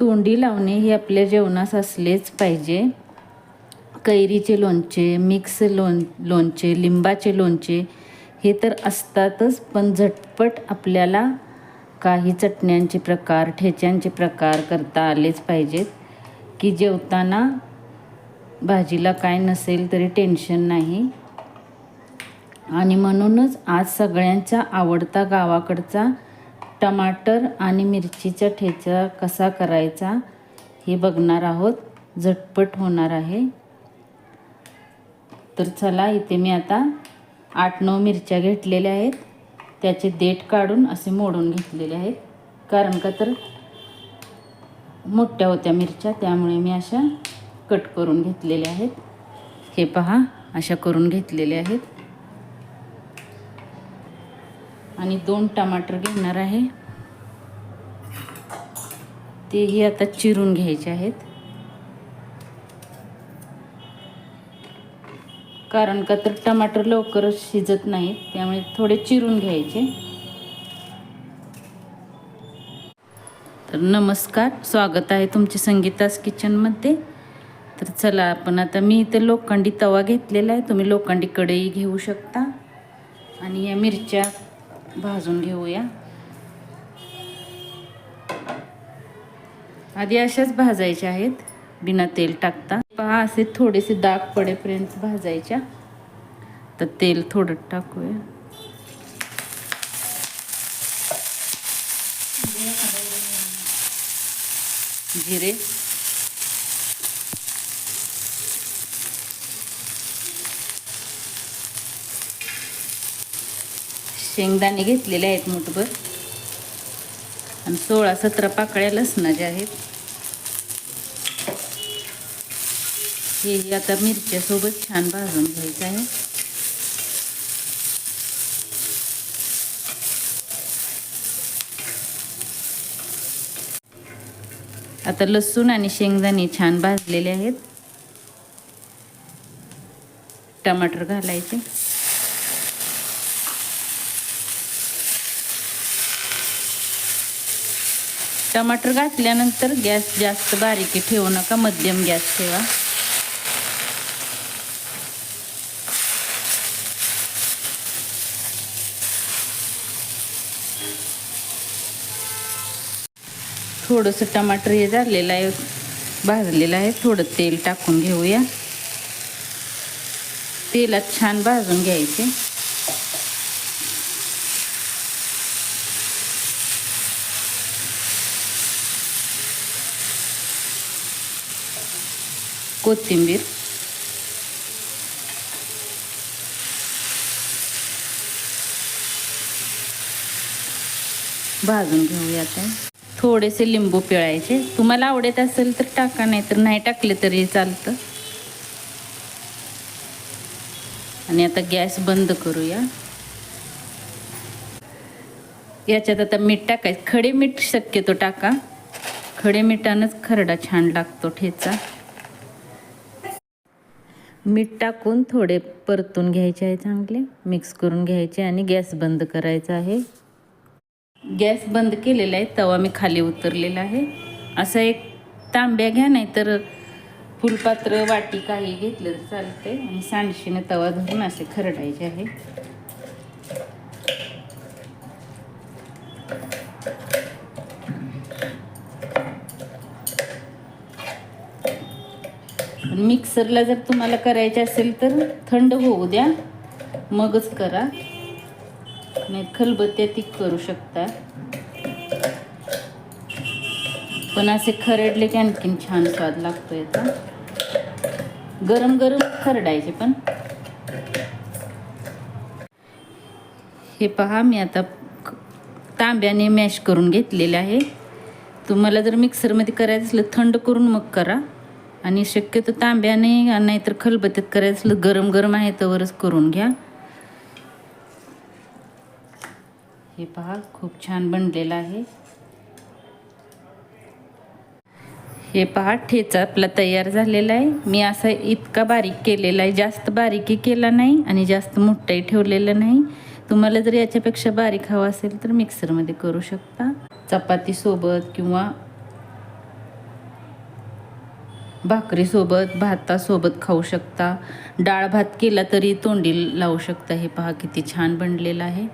तोंडी लावणे हे आपल्या जेवणास असलेच पाहिजे. कैरीचे लोणचे मिक्स लोण लोणचे लिंबाचे लोणचे हे तर असतातच पण झटपट आपल्याला काही चटण्यांचे प्रकार ठेच्यांचे प्रकार करता आलेच पाहिजेत. की जेवताना भाजीला काय नसेल तरी टेन्शन नाही. आणि म्हणूनच आज सगळ्यांचा आवडता गावाकडचा टमाटर आणि मिरचीचा ठेचा कसा करायचा हे बघणार आहोत. झटपट होणार आहे. तर चला इथे मी आता आठ नऊ मिरच्या घेतलेल्या आहेत. त्याचे देठ काढून असे मोडून घेतलेले आहेत. कारण का तर मोठ्या होत्या मिरच्या त्यामुळे मी अशा कट करून घेतलेल्या आहेत. हे पहा अशा करून घेतलेल्या आहेत. आणि दोन टमाटर घेणार आहे. तेही आता चिरून घ्यायचे आहेत. कारण का तर टमाटर लवकरच शिजत नाहीत त्यामुळे थोडे चिरून घ्यायचे. तर नमस्कार स्वागत आहे तुमचे संगीतास किचनमध्ये. तर चला आपण आता मी इथे लोखंडी तवा घेतलेला आहे तुम्ही लोखंडी कढई घेऊ शकता. आणि या मिरच्या भाजून घेऊया. आधी अशाच भाजायच्या आहेत. बिना तेल टाकता. पहा असे थोडेसे दाग पडेपर्यंत भाजायच्या. तर तेल थोडं टाकूया. जिरे. शेंगदाणे घेतलेले आहेत मुठभर. आणि सोळा सतरा पाकळ्या लसणाच्या आहेत. हे आता मिरच्यासोबत छान भाजून घ्यायचं आहे. आता लसूण आणि शेंगदाणे छान भाजलेले आहेत. टमाटर घालायचे. टमाटर घातल्यानंतर गॅस जास्त बारीकी ठेवू नका मध्यम गॅस ठेवा. थोडंसं टमाटर हे झालेलं आहे भाजलेलं आहे. थोडं तेल टाकून घेऊया. तेलात छान भाजून घ्यायचे. कोथिंबीर. भाजून घेऊया आता. थोडेसे लिंबू पिळायचे. तुम्हाला आवडत असेल तर टाका नाही तर नाही टाकले तरी चालतं. आणि आता गॅस बंद करूया. याच्यात आता मीठ टाकायचं. खडे मीठ शक्यतो टाका. खडे मिठानंच खरडा छान लागतो ठेचा. मीठ टाकून थोडे परतून घ्यायचे आहे चांगले. मिक्स करून घ्यायचे आणि गॅस बंद करायचा आहे. गॅस बंद केलेला आहे तवा मी खाली उतरलेला आहे. असा एक तांब्या घ्या नाही तर फुलपात्र वाटी काही घेतलं तर चालते आणि सांडशीने तवा धरून असे खरडायचे आहे. मिक्सरला जर तुम्हाला करायचे असेल तर थंड होऊ द्या. मगच करा. नाही खलबत्त्या ती करू शकता. पण असे खरडले की आणखीन छान स्वाद लागतो याचा गरम गरम खरडायचे पण. हे पहा मी आता तांब्याने मॅश करून घेतलेले आहे. तुम्हाला जर मिक्सरमध्ये करायचं असलं थंड करून मग करा. आणि शक्यतो तांब्याने नाहीतर खलबत्त्यात करायचं गरम गरम आहे तवरच करून घ्या. हे पहा खूप छान बनलेलं आहे. हे पहा ठेचा आपला तयार झालेला आहे. मी असा इतका बारीक केलेला आहे जास्त बारीकही केला नाही आणि जास्त मोठाही ठेवलेलं नाही. तुम्हाला जर याच्यापेक्षा बारीक हवा असेल तर मिक्सरमध्ये करू शकता. चपातीसोबत किंवा भाकरीसोबत भातासोबत खाऊ शकता. डाळ भात केला तरी तोंडी लावू शकता. हे पहा किती छान बनलेलं आहे.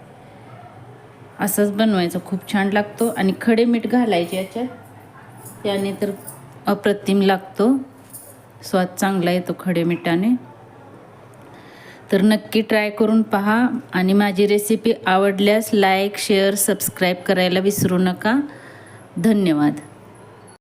असंच बनवायचं. खूप छान लागतो. आणि खडे मीठ घालायचे याच्यात. त्याने तर अप्रतिम लागतो. स्वाद चांगला येतो खडे मिठाने. तर नक्की ट्राय करून पहा. आणि माझी रेसिपी आवडल्यास लाईक शेअर सबस्क्राईब करायला विसरू नका. धन्यवाद.